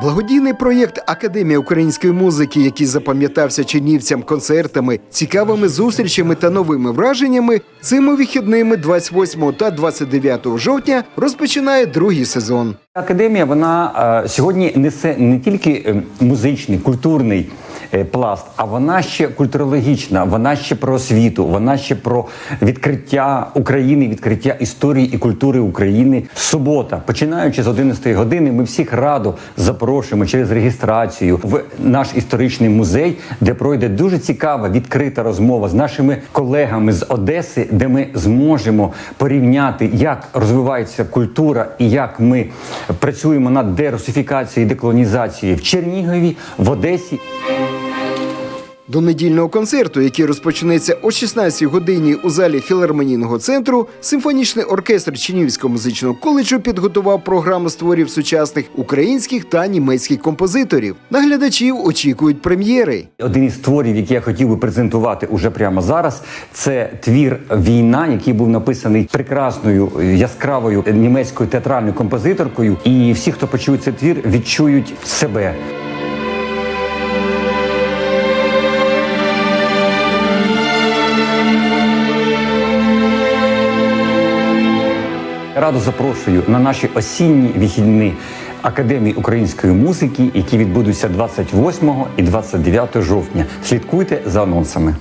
Благодійний проєкт Академія української музики, який запам'ятався чинівцям концертами, цікавими зустрічами та новими враженнями, цими вихідними 28 та 29 жовтня розпочинає другий сезон. Академія вона е, сьогодні несе не тільки е, музичний, культурний пласт, а вона ще культурологічна, вона ще про освіту, вона ще про відкриття України, відкриття історії і культури України. Субота, починаючи з 11 години, ми всіх радо запрошуємо через реєстрацію в наш історичний музей, де пройде дуже цікава відкрита розмова з нашими колегами з Одеси, де ми зможемо порівняти, як розвивається культура і як ми працюємо над дерусифікацією і деколонізацією в Чернігові, в Одесі. До недільного концерту, який розпочнеться о 16-й годині у залі філармонійного центру, симфонічний оркестр Чинівського музичного коледжу підготував програму з творів сучасних українських та німецьких композиторів. Наглядачів очікують прем'єри. Один із творів, який я хотів би презентувати уже прямо зараз, це твір Війна, який був написаний прекрасною яскравою німецькою театральною композиторкою. І всі, хто почує цей твір, відчують себе. Радо запрошую на наші осінні вихідні Академії української музики, які відбудуться 28 і 29 жовтня. Слідкуйте за анонсами.